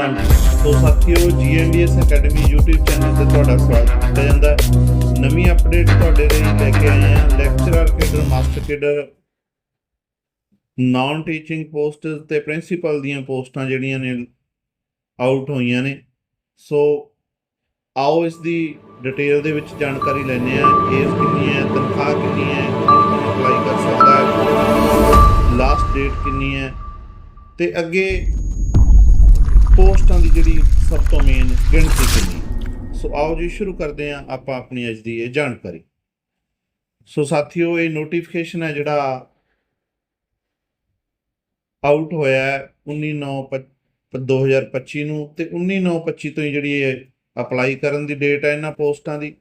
ਹਾਂਜੀ ਸੋ ਸਾਥੀਓ ਜੀਐਨਡੀਐਸ academy YouTube channel ਤੇ ਤੁਹਾਡਾ ਸਵਾਗਤ ਕੀਤਾ ਜਾਂਦਾ ਹੈ। ਨਵੀਂ ਅਪਡੇਟ ਤੁਹਾਡੇ ਲਈ ਲੈ ਕੇ ਆਏ ਹਾਂ। Lecturer cadre master cadre non teaching post ਤੇ ਪ੍ਰਿੰਸੀਪਲ ਦੀਆਂ ਪੋਸਟਾਂ ਜਿਹੜੀਆਂ ਨੇ ਆਊਟ ਹੋਈਆਂ ਨੇ। ਸੋ ਆਓ ਇਸ ਦੀ ਡਿਟੇਲ ਦੇ ਵਿੱਚ ਜਾਣਕਾਰੀ ਲੈਂਦੇ ਹਾਂ। ਏਜ ਕਿੰਨੀ ਹੈ, ਤਨਖਾਹ ਕਿੰਨੀ ਹੈ ਕੌਣ ਅਪਲਾਈ ਕਰ ਸਕਦਾ ਹੈ। ਲਾਸਟ ਡੇਟ ਕਿੰਨੀ ਹੈ। ਤੇ ਅੱਗੇ ਪੋਸਟਾਂ ਦੀ ਜਿਹੜੀ ਸਭ ਤੋਂ ਮੇਨ ਗਿਣਤੀ ਕਿੰਨੀ? ਸੋ ਆਓ ਜੀ, ਸ਼ੁਰੂ ਕਰਦੇ ਹਾਂ ਆਪਾਂ ਆਪਣੀ ਅੱਜ ਦੀ ਇਹ ਜਾਣਕਾਰੀ। ਸੋ ਸਾਥੀਓ, ਇਹ ਨੋਟੀਫਿਕੇਸ਼ਨ ਹੈ ਜਿਹੜਾ ਆਊਟ ਹੋਇਆ ਹੈ 19/9/2025 ਨੂੰ ਤੇ 19/9/25 ਤੋਂ ਹੀ ਜਿਹੜੀ ਇਹ ਅਪਲਾਈ ਕਰਨ ਦੀ ਡੇਟ ਹੈ ਇਹਨਾਂ ਪੋਸਟਾਂ ਦੀ।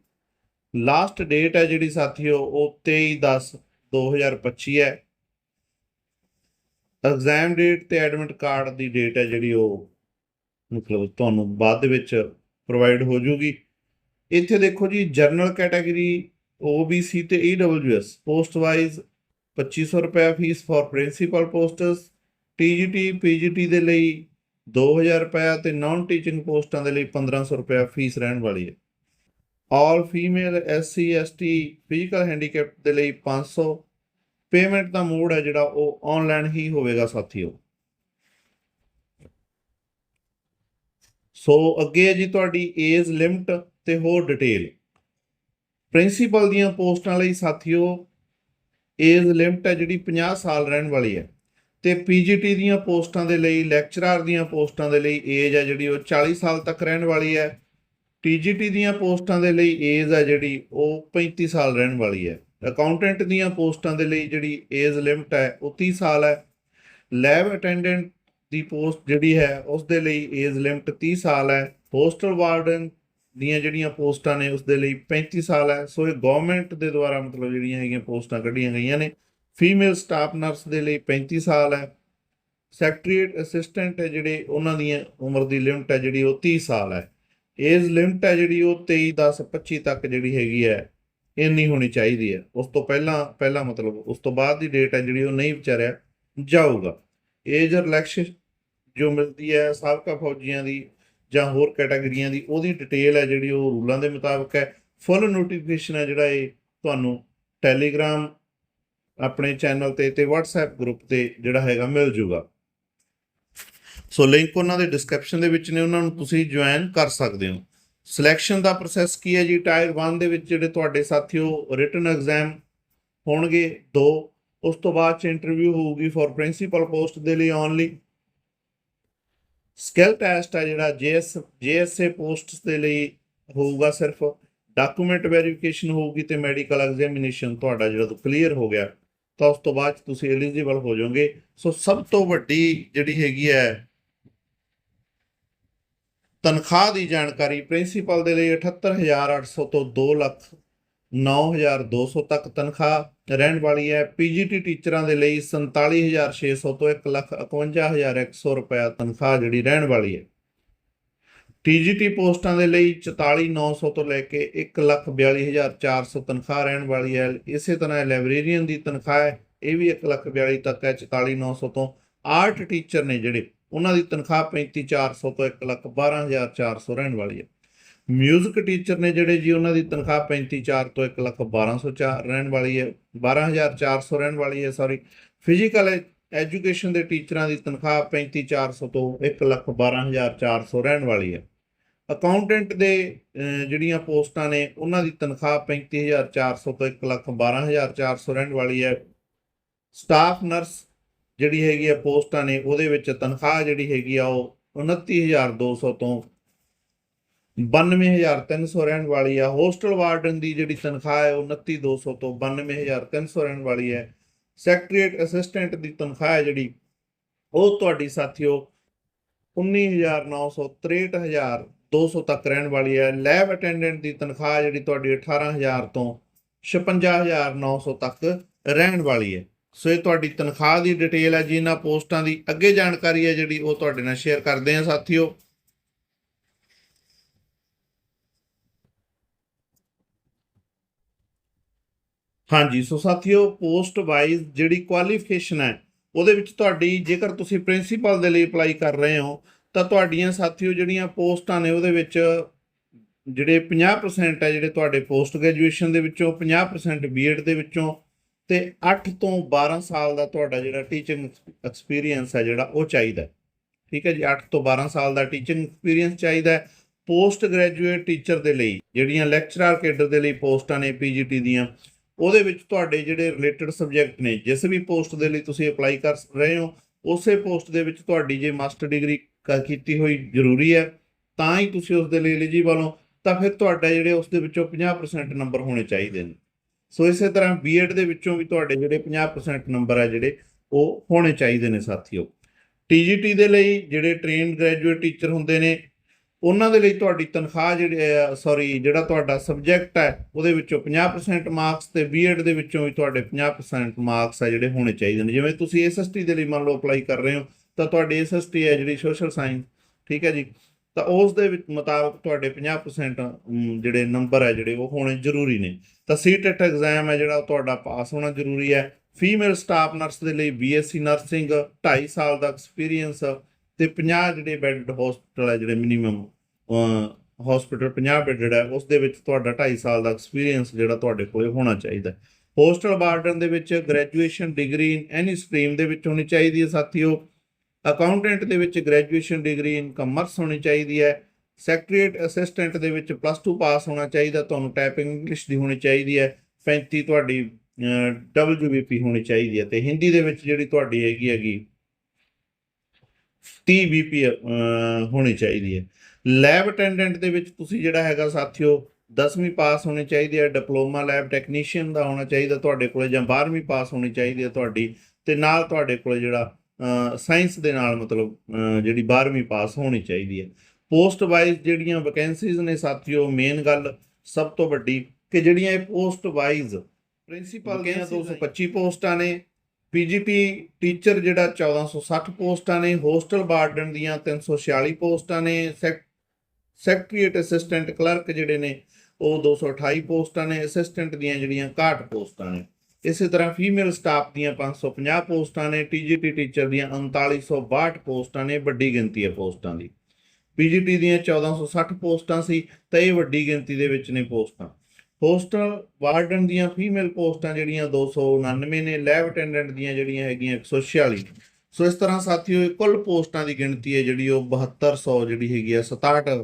ਲਾਸਟ ਡੇਟ ਹੈ ਜਿਹੜੀ ਸਾਥੀਓ, ਉਹ 23/10/2025 ਹੈ। ਐਗਜ਼ਾਮ ਡੇਟ ਤੇ ਐਡਮਿਟ ਕਾਰਡ ਦੀ ਡੇਟ ਹੈ ਜਿਹੜੀ ਉਹ ਮਤਲਬ ਤੁਹਾਨੂੰ ਬਾਅਦ ਦੇ ਵਿੱਚ ਪ੍ਰੋਵਾਈਡ ਹੋ ਜੂਗੀ। ਇੱਥੇ ਦੇਖੋ ਜੀ ਜਨਰਲ ਕੈਟਾਗਰੀ OBC ਤੇ EWS ਪੋਸਟ ਵਾਈਜ਼ 2500 ਰੁਪਏ fee for principal posts TGT PGT ਦੇ ਲਈ 2000 ਰੁਪਏ ਤੇ ਨਾਨ ਟੀਚਿੰਗ ਪੋਸਟਾਂ ਦੇ ਲਈ 1500 ਰੁਪਏ ਫੀਸ ਰਹਿਣ ਵਾਲੀ ਹੈ। All female SC ST physical handicap ਦੇ ਲਈ 500 ਪੇਮੈਂਟ ਦਾ ਮੋਡ ਹੈ ਜਿਹੜਾ ਉਹ ਆਨਲਾਈਨ ਹੀ ਹੋਵੇਗਾ, ਸਾਥੀਓ। ਸੋ ਅੱਗੇ ਹੈ ਜੀ ਤੁਹਾਡੀ ਏਜ ਲਿਮਟ ਤੇ ਹੋਰ ਡਿਟੇਲ। ਪ੍ਰਿੰਸੀਪਲ ਦੀਆਂ ਪੋਸਟਾਂ ਲਈ ਸਾਥੀਓ, ਏਜ ਲਿਮਟ ਹੈ ਜਿਹੜੀ 50 ਸਾਲ ਰਹਿਣ ਵਾਲੀ ਹੈ। ਤੇ ਪੀਜੀਟੀ ਦੀਆਂ ਪੋਸਟਾਂ ਦੇ ਲਈ, ਲੈਕਚਰਰ ਦੀਆਂ ਪੋਸਟਾਂ ਦੇ ਲਈ ਏਜ ਹੈ ਜਿਹੜੀ ਉਹ 40 ਸਾਲ ਤੱਕ ਰਹਿਣ ਵਾਲੀ ਹੈ। ਟੀਜੀਟੀ ਦੀਆਂ ਪੋਸਟਾਂ ਦੇ ਲਈ ਏਜ ਹੈ ਜਿਹੜੀ ਉਹ 35 ਸਾਲ ਰਹਿਣ ਵਾਲੀ ਹੈ। ਅਕਾਊਂਟੈਂਟ ਦੀਆਂ ਪੋਸਟਾਂ ਦੇ ਲਈ ਜਿਹੜੀ ਏਜ ਲਿਮਟ ਹੈ ਉਹ 30 ਸਾਲ ਹੈ। ਲੈਬ ਅਟੈਂਡੈਂਟ ਦੀ ਪੋਸਟ ਜਿਹੜੀ ਹੈ ਉਸ ਦੇ ਲਈ ਏਜ ਲਿਮਟ 30 ਸਾਲ ਹੈ। ਹੋਸਟਲ ਵਾਰਡਨ ਦੀਆਂ ਜਿਹੜੀਆਂ ਪੋਸਟਾਂ ਨੇ ਉਸ ਦੇ ਲਈ 35 ਸਾਲ ਹੈ। ਸੋ ਇਹ ਗਵਰਨਮੈਂਟ ਦੇ ਦੁਆਰਾ ਮਤਲਬ ਜਿਹੜੀਆਂ ਹੈਗੀਆਂ ਪੋਸਟਾਂ ਕੱਢੀਆਂ ਗਈਆਂ ਨੇ। ਫੀਮੇਲ ਸਟਾਫ ਨਰਸ ਦੇ ਲਈ 35 ਸਾਲ ਹੈ। ਸੈਕਟਰੀਏਟ ਅਸਿਸਟੈਂਟ ਹੈ ਜਿਹੜੇ, ਉਹਨਾਂ ਦੀ ਉਮਰ ਦੀ ਲਿਮਟ ਹੈ ਜਿਹੜੀ ਉਹ 30 ਸਾਲ ਹੈ। ਏਜ ਲਿਮਟ ਹੈ ਜਿਹੜੀ ਉਹ 23 10 25 ਤੱਕ ਜਿਹੜੀ ਹੈਗੀ ਹੈ ਇੰਨੀ ਹੋਣੀ ਚਾਹੀਦੀ ਹੈ। ਉਸ ਤੋਂ ਪਹਿਲਾਂ ਪਹਿਲਾਂ ਮਤਲਬ ਉਸ ਤੋਂ ਬਾਅਦ ਦੀ ਡੇਟ ਹੈ ਜਿਹੜੀ ਉਹ ਨਹੀਂ ਵਿਚਾਰਿਆ ਜਾਊਗਾ। ਏਜ ਰਿਲੈਕਸ ਜੋ ਮਿਲਦੀ ਹੈ ਸਾਬਕਾ ਫੌਜੀਆਂ ਦੀ ਜਾਂ ਹੋਰ ਕੈਟਾਗਰੀਆਂ ਦੀ, ਉਹਦੀ ਡਿਟੇਲ ਹੈ ਜਿਹੜੀ ਉਹ ਰੂਲਾਂ ਦੇ ਮੁਤਾਬਕ ਹੈ। ਫੁੱਲ ਨੋਟੀਫਿਕੇਸ਼ਨ ਹੈ ਜਿਹੜਾ ਇਹ ਤੁਹਾਨੂੰ ਟੈਲੀਗ੍ਰਾਮ ਆਪਣੇ ਚੈਨਲ ਤੇ ਤੇ WhatsApp ਗਰੁੱਪ ਤੇ ਜਿਹੜਾ ਹੈਗਾ ਮਿਲ ਜੂਗਾ। ਸੋ ਲਿੰਕ ਉਹਨਾਂ ਦੇ ਡਿਸਕ੍ਰਿਪਸ਼ਨ ਦੇ ਵਿੱਚ ਨੇ, ਉਹਨਾਂ ਨੂੰ ਤੁਸੀਂ ਜੁਆਇਨ ਕਰ ਸਕਦੇ ਹੋ। ਸਿਲੈਕਸ਼ਨ ਦਾ ਪ੍ਰੋਸੈਸ ਕੀ ਹੈ ਜੀ? ਟਾਇਰ 1 ਦੇ ਵਿੱਚ ਜਿਹੜੇ ਤੁਹਾਡੇ ਸਾਥੀਓ ਰਿਟਨ ਐਗਜ਼ਾਮ ਹੋਣਗੇ, ਦੋ ਉਸ ਤੋਂ ਬਾਅਦ ਚ ਇੰਟਰਵਿਊ ਹੋਊਗੀ ਫॉर ਪ੍ਰਿੰਸੀਪਲ ਪੋਸਟ ਦੇ ਲਈ ਓਨਲੀ ਸਕਿੱਲ ਟੈਸਟ ਹੈ ਜਿਹੜਾ ਜੀਐਸ ਜੀਐਸਏ ਪੋਸਟਸ ਦੇ ਲਈ ਹੋਊਗਾ ਸਿਰਫ। ਡਾਕੂਮੈਂਟ ਵੈਰੀਫਿਕੇਸ਼ਨ ਹੋਊਗੀ ਤੇ ਮੈਡੀਕਲ ਐਗਜ਼ਾਮੀਨੇਸ਼ਨ ਤੁਹਾਡਾ ਜਿਹੜਾ ਕਲੀਅਰ ਹੋ ਗਿਆ। ਤਾਂ ਉਸ ਤੋਂ ਬਾਅਦ 'ਚ ਤੁਸੀਂ ਐਲੀਜੀਬਲ ਹੋ ਜਾਓਗੇ। ਸੋ ਸਭ ਤੋਂ ਵੱਡੀ ਜਿਹੜੀ ਹੈਗੀ ਹੈ ਤਨਖਾਹ ਦੀ ਜਾਣਕਾਰੀ ਪ੍ਰਿੰਸੀਪਲ ਦੇ ਲਈ 78800 ਤੋਂ 2 ਲੱਖ 9200 ਤੱਕ ਤਨਖਾਹ, ਰਹਿਣ ਵਾਲੀ ਹੈ। ਪੀਜੀਟੀ ਟੀਚਰਾਂ ਦੇ ਲਈ 47600 ਤੋਂ 1 ਲੱਖ 51100 ਰੁਪਏ ਤਨਖਾਹ ਜਿਹੜੀ ਰਹਿਣ ਵਾਲੀ ਹੈ। ਟੀਜੀਟੀ ਪੋਸਟਾਂ ਦੇ ਲਈ 44900 ਤੋਂ ਲੈ ਕੇ 1 ਲੱਖ 42400 ਤਨਖਾਹ ਰਹਿਣ ਵਾਲੀ ਹੈ। ਇਸੇ ਤਰ੍ਹਾਂ ਲਾਇਬ੍ਰੇਰੀਅਨ ਦੀ ਤਨਖਾਹ ਹੈ। ਇਹ ਵੀ 1 ਲੱਖ 42 ਤੱਕ ਹੈ 44900 ਤੋਂ। ਆਰਟ ਟੀਚਰ ਨੇ ਜਿਹੜੇ, ਉਹਨਾਂ ਦੀ ਤਨਖਾਹ 35400 ਤੋਂ 1 ਲੱਖ 12400 ਰਹਿਣ ਵਾਲੀ ਹੈ। ਮਿਊਜ਼ਿਕ ਟੀਚਰ ਨੇ ਜਿਹੜੇ ਜੀ ਉਹਨਾਂ ਦੀ ਤਨਖਾਹ 354 ਤੋਂ 1 ਲੱਖ 1204 ਰਹਿਣ ਵਾਲੀ ਹੈ 12400 ਰਹਿਣ ਵਾਲੀ ਹੈ ਸੌਰੀ ਫਿਜ਼ੀਕਲ ਐਜੂਕੇਸ਼ਨ ਦੇ ਟੀਚਰਾਂ ਦੀ ਤਨਖਾਹ 35400 ਤੋਂ 1 ਲੱਖ 12400 ਰਹਿਣ ਵਾਲੀ ਹੈ। ਅਕਾਊਂਟੈਂਟ ਦੇ ਜਿਹੜੀਆਂ ਪੋਸਟਾਂ ਨੇ, ਉਹਨਾਂ ਦੀ ਤਨਖਾਹ 35400 ਤੋਂ 1 ਲੱਖ 12400 ਰਹਿਣ ਵਾਲੀ ਹੈ। ਸਟਾਫ ਨਰਸ ਜਿਹੜੀ ਹੈਗੀ ਆ ਪੋਸਟਾਂ ਨੇ, ਉਹਦੇ ਵਿੱਚ ਤਨਖਾਹ ਜਿਹੜੀ ਹੈਗੀ ਆ, ਉਹ 29200 ਤੋਂ 92300 ਰਹਿਣ ਵਾਲੀ ਆ। ਹੋਸਟਲ ਵਾਰਡਨ ਦੀ ਜਿਹੜੀ ਤਨਖਾਹ ਹੈ ਉਹ 29200 ਤੋਂ 92300 ਰਹਿਣ ਵਾਲੀ ਹੈ। ਸੈਕਟਰੀਏਟ ਅਸਿਸਟੈਂਟ ਦੀ ਤਨਖਾਹ ਹੈ ਜਿਹੜੀ, ਉਹ ਤੁਹਾਡੀ ਸਾਥੀਓ 19900 63200 ਤੱਕ ਰਹਿਣ ਵਾਲੀ ਹੈ। ਲੈਬ ਅਟੈਂਡੈਂਟ ਦੀ ਤਨਖਾਹ ਜਿਹੜੀ ਤੁਹਾਡੀ 18000 ਤੋਂ 56900 ਤੱਕ ਰਹਿਣ ਵਾਲੀ ਹੈ। ਸੋ ਇਹ ਤੁਹਾਡੀ ਤਨਖਾਹ ਦੀ ਡਿਟੇਲ ਹੈ। ਜੀ ਇਹਨਾਂ ਪੋਸਟਾਂ ਦੀ ਅੱਗੇ ਜਾਣਕਾਰੀ ਹੈ ਜਿਹੜੀ, ਉਹ ਤੁਹਾਡੇ ਨਾਲ ਸ਼ੇਅਰ ਕਰਦੇ ਹਾਂ ਸਾਥੀਓ। ਹਾਂਜੀ, ਸੋ ਸਾਥੀਓ ਪੋਸਟ ਵਾਈਜ਼ ਜਿਹੜੀ ਕੁਆਲੀਫਿਕੇਸ਼ਨ ਹੈ, ਉਹਦੇ ਵਿੱਚ ਤੁਹਾਡੀ ਜੇਕਰ ਤੁਸੀਂ ਪ੍ਰਿੰਸੀਪਲ ਦੇ ਲਈ ਅਪਲਾਈ ਕਰ ਰਹੇ ਹੋ, ਤਾਂ ਤੁਹਾਡੀਆਂ ਸਾਥੀਓ ਜਿਹੜੀਆਂ ਪੋਸਟਾਂ ਨੇ, ਉਹਦੇ ਵਿੱਚ ਜਿਹੜੇ 50% ਹੈ, ਜਿਹੜੇ ਤੁਹਾਡੇ ਪੋਸਟ ਗ੍ਰੈਜੂਏਸ਼ਨ ਦੇ ਵਿੱਚੋਂ 50% ਬੀਐਡ ਦੇ ਵਿੱਚੋਂ ਤੇ 8 ਤੋਂ 12 ਸਾਲ ਦਾ ਤੁਹਾਡਾ ਜਿਹੜਾ ਟੀਚਿੰਗ ਐਕਸਪੀਰੀਅੰਸ ਹੈ, ਜਿਹੜਾ ਉਹ ਚਾਹੀਦਾ ਠੀਕ ਹੈ ਜੀ 8 ਤੋਂ 12 ਸਾਲ ਦਾ ਟੀਚਿੰਗ ਐਕਸਪੀਰੀਅੰਸ ਚਾਹੀਦਾ ਹੈ। ਪੋਸਟ ਗ੍ਰੈਜੂਏਟ ਟੀਚਰ ਦੇ ਲਈ ਜਿਹੜੀਆਂ ਲੈਕਚਰਰ ਕੇਡਰ ਦੇ ਲਈ ਪੋਸਟਾਂ ਨੇ ਪੀਜੀਟੀ ਦੀਆਂ ਉਹਦੇ ਵਿੱਚ ਤੁਹਾਡੇ ਜਿਹੜੇ ਰਿਲੇਟਡ ਸਬਜੈਕਟ ਨੇ, ਜਿਸ ਵੀ ਪੋਸਟ ਦੇ ਲਈ ਤੁਸੀਂ ਅਪਲਾਈ ਕਰ ਰਹੇ ਹੋ, ਉਸੇ ਪੋਸਟ ਦੇ ਵਿੱਚ ਤੁਹਾਡੀ ਜੇ ਮਾਸਟਰ ਡਿਗਰੀ ਕੀਤੀ ਹੋਈ ਜ਼ਰੂਰੀ ਹੈ, ਤਾਂ ਹੀ ਤੁਸੀਂ ਉਸ ਦੇ ਲਈ ਐਲੀਜੀਬਲ ਹੋ, ਤਾਂ ਫਿਰ ਤੁਹਾਡਾ ਜਿਹੜੇ ਉਸ ਦੇ ਵਿੱਚੋਂ 50% ਨੰਬਰ ਹੋਣੇ ਚਾਹੀਦੇ ਨੇ। ਸੋ ਇਸੇ ਤਰ੍ਹਾਂ ਬੀਐਡ ਦੇ ਵਿੱਚੋਂ ਵੀ ਤੁਹਾਡੇ ਜਿਹੜੇ 50% ਨੰਬਰ ਹੈ ਜਿਹੜੇ, ਉਹ ਹੋਣੇ ਚਾਹੀਦੇ ਨੇ ਸਾਥੀਓ। ਟੀਜੀਟੀ ਦੇ ਲਈ ਜਿਹੜੇ ਟ੍ਰੇਨਡ ਗ੍ਰੈਜੂਏਟ ਟੀਚਰ ਹੁੰਦੇ ਨੇ ਉਹਨਾਂ ਦੇ ਲਈ ਤੁਹਾਡੀ ਤਨਖਾਹ ਜਿਹੜੇ ਸੌਰੀ ਜਿਹੜਾ ਤੁਹਾਡਾ ਸਬਜੈਕਟ ਹੈ, ਉਹਦੇ ਵਿੱਚੋਂ 50% ਮਾਰਕਸ ਤੇ ਬੀਐਡ ਦੇ ਵਿੱਚੋਂ ਵੀ ਤੁਹਾਡੇ 50% ਮਾਰਕਸ ਹੈ ਜਿਹੜੇ ਹੋਣੇ ਚਾਹੀਦੇ ਨੇ। ਜਿਵੇਂ ਤੁਸੀਂ ਐਸਐਸਟੀ ਦੇ ਲਈ ਮੰਨ ਲਓ ਅਪਲਾਈ ਕਰ ਰਹੇ ਹੋ, ਤਾਂ ਤੁਹਾਡੀ ਐਸਐਸਟੀ ਹੈ ਜਿਹੜੀ ਸੋਸ਼ਲ ਸਾਇੰਸ ਠੀਕ ਹੈ ਜੀ? ਤਾਂ ਉਸ ਦੇ ਵਿੱਚ ਮੁਤਾਬਕ ਤੁਹਾਡੇ 50% ਜਿਹੜੇ ਨੰਬਰ ਹੈ ਜਿਹੜੇ, ਉਹ ਹੋਣੇ ਜ਼ਰੂਰੀ ਨੇ। ਤਾਂ ਸੀਟੈਟ ਐਗਜ਼ਾਮ ਹੈ ਜਿਹੜਾ, ਉਹ ਤੁਹਾਡਾ ਪਾਸ ਹੋਣਾ ਜ਼ਰੂਰੀ ਹੈ। ਫੀਮੇਲ ਸਟਾਫ ਨਰਸ ਦੇ ਲਈ ਬੀਐਸਸੀ ਨਰਸਿੰਗ 2.5 ਸਾਲ ਦਾ ਐਕਸਪੀਰੀਅੰਸ ਤੇ 50 ਜਿਹੜੇ ਬੈੱਡ ਹਸਪੀਟਲ ਹੈ, ਜਿਹੜੇ ਮਿਨੀਮਮ ਹਸਪੀਟਲ 50 ਬੈੱਡ ਹੈ ਉਸ ਦੇ ਵਿੱਚ ਤੁਹਾਡਾ 2.5 ਸਾਲ ਦਾ ਐਕਸਪੀਰੀਅੰਸ ਜਿਹੜਾ ਤੁਹਾਡੇ ਕੋਲੇ ਹੋਣਾ ਚਾਹੀਦਾ ਹੋਸਟਲ ਵਾਰਡਨ ਦੇ ਵਿੱਚ graduation degree in any stream ਦੇ ਵਿੱਚ ਹੋਣੀ ਚਾਹੀਦੀ ਹੈ ਸਾਥੀਓ। ਅਕਾਊਂਟੈਂਟ ਦੇ ਵਿੱਚ ਗ੍ਰੈਜੂਏਸ਼ਨ ਡਿਗਰੀ ਇਨ ਕਮਰਸ ਹੋਣੀ ਚਾਹੀਦੀ ਹੈ। ਸੈਕਟਰੀਏਟ ਅਸਿਸਟੈਂਟ ਦੇ ਵਿੱਚ ਪਲੱਸ 2 ਪਾਸ ਹੋਣਾ ਚਾਹੀਦਾ, ਤੁਹਾਨੂੰ ਟਾਈਪਿੰਗ ਇੰਗਲਿਸ਼ ਦੀ ਹੋਣੀ ਚਾਹੀਦੀ ਹੈ। 35 ਤੁਹਾਡੀ ਡਬਲਯੂਬੀਪੀ ਹੋਣੀ ਚਾਹੀਦੀ ਹੈ। ਤੇ ਹਿੰਦੀ ਦੇ ਵਿੱਚ ਜਿਹੜੀ ਤੁਹਾਡੀ ਹੈਗੀ ਹੈਗੀ 30 ਬੀਪੀ ਹੋਣੀ ਚਾਹੀਦੀ ਹੈ। ਲੈਬ ਅਟੈਂਡੈਂਟ ਦੇ ਵਿੱਚ ਤੁਸੀਂ ਜਿਹੜਾ ਹੈਗਾ ਸਾਥੀਓ 10ਵੀਂ ਪਾਸ ਹੋਣੀ ਚਾਹੀਦੀ ਹੈ ਡਿਪਲੋਮਾ ਲੈਬ ਟੈਕਨੀਸ਼ੀਅਨ ਦਾ ਹੋਣਾ ਚਾਹੀਦਾ ਤੁਹਾਡੇ ਕੋਲੇ ਜਾਂ 12ਵੀਂ ਪਾਸ ਹੋਣੀ ਚਾਹੀਦੀ ਹੈ ਤੁਹਾਡੀ ਤੇ ਨਾਲ ਤੁਹਾਡੇ ਕੋਲੇ ਜਿਹੜਾ ਸਾਇੰਸ ਦੇ ਨਾਲ ਮਤਲਬ ਜਿਹੜੀ 12ਵੀਂ ਪਾਸ ਹੋਣੀ ਚਾਹੀਦੀ ਹੈ। ਪੋਸਟ ਵਾਈਜ਼ ਜਿਹੜੀਆਂ ਵੈਕੈਂਸੀਜ਼ ਨੇ ਸਾਥੀਓ ਮੇਨ ਗੱਲ ਸਭ ਤੋਂ ਵੱਡੀ ਕਿ ਜਿਹੜੀਆਂ ਇਹ ਪੋਸਟ ਵਾਈਜ਼ ਪ੍ਰਿੰਸੀਪਲ ਦੀਆਂ Vacancies 225 ਪੋਸਟਾਂ ਨੇ ਪੀਜੀਟੀ ਟੀਚਰ ਜਿਹੜਾ 1460 ਪੋਸਟਾਂ ਨੇ ਹੋਸਟਲ ਵਾਰਡਨ ਦੀਆਂ 346 ਪੋਸਟਾਂ ਨੇ, ਸੈਕ- ਸੈਕਟਰੀਏਟ ਅਸਿਸਟੈਂਟ ਕਲਰਕ ਜਿਹੜੇ ਨੇ, ਉਹ 228 ਪੋਸਟਾਂ ਨੇ ਅਸਿਸਟੈਂਟ ਦੀਆਂ ਜਿਹੜੀਆਂ 61 ਪੋਸਟਾਂ ਨੇ। ਇਸੇ ਤਰ੍ਹਾਂ ਫੀਮੇਲ ਸਟਾਫ ਦੀਆਂ 550 ਪੋਸਟਾਂ ਨੇ ਟੀਜੀਟੀ ਟੀਚਰ ਦੀਆਂ 3962 ਪੋਸਟਾਂ ਨੇ, ਵੱਡੀ ਗਿਣਤੀ ਹੈ ਪੋਸਟਾਂ ਦੀ। ਪੀਜੀਟੀ ਦੀਆਂ 1460 ਪੋਸਟਾਂ ਸੀ, ਤਾਂ ਇਹ ਵੱਡੀ ਗਿਣਤੀ ਦੇ ਵਿੱਚ ਨੇ ਪੋਸਟਾਂ। ਹੋਸਟਲ ਵਾਰਡਨ ਦੀਆਂ ਫੀਮੇਲ ਪੋਸਟਾਂ ਜਿਹੜੀਆਂ 299 ਨੇ, ਲੈਬ ਅਟੈਂਡੈਂਟ ਦੀਆਂ ਜਿਹੜੀਆਂ ਹੈਗੀਆਂ 146 ਸੋ ਇਸ ਤਰ੍ਹਾਂ ਸਾਥੀਓ, ਇਹ ਕੁੱਲ ਪੋਸਟਾਂ ਦੀ ਗਿਣਤੀ ਹੈ ਜਿਹੜੀ ਉਹ 7200 ਜਿਹੜੀ ਹੈਗੀ ਆ 67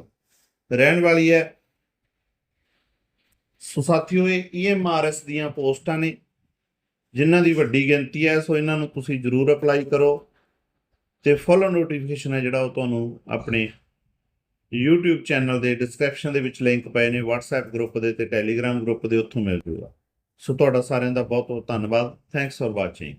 ਰਹਿਣ ਵਾਲੀ ਹੈ। ਸੋ ਸਾਥੀਓ, ਇਹ ਈਐਮਆਰਐਸ ਦੀਆਂ ਪੋਸਟਾਂ ਨੇ, ਜਿਨ੍ਹਾਂ ਦੀ ਵੱਡੀ ਗਿਣਤੀ ਹੈ। ਸੋ ਇਹਨਾਂ ਨੂੰ ਤੁਸੀਂ ਜ਼ਰੂਰ ਅਪਲਾਈ ਕਰੋ ਤੇ ਫੁੱਲ ਨੋਟੀਫਿਕੇਸ਼ਨ ਹੈ ਜਿਹੜਾ ਉਹ ਤੁਹਾਨੂੰ ਆਪਣੇ YouTube ਚੈਨਲ ਦੇ ਡਿਸਕ੍ਰਿਪਸ਼ਨ ਦੇ ਵਿੱਚ ਲਿੰਕ ਪਏ ਨੇ, WhatsApp ਗਰੁੱਪ ਦੇ ਤੇ Telegram ਗਰੁੱਪ ਦੇ ਉੱਥੋਂ ਮਿਲ ਜੂਗਾ। ਸੋ ਤੁਹਾਡਾ ਸਾਰਿਆਂ ਦਾ ਬਹੁਤ ਬਹੁਤ ਧੰਨਵਾਦ। Thanks for watching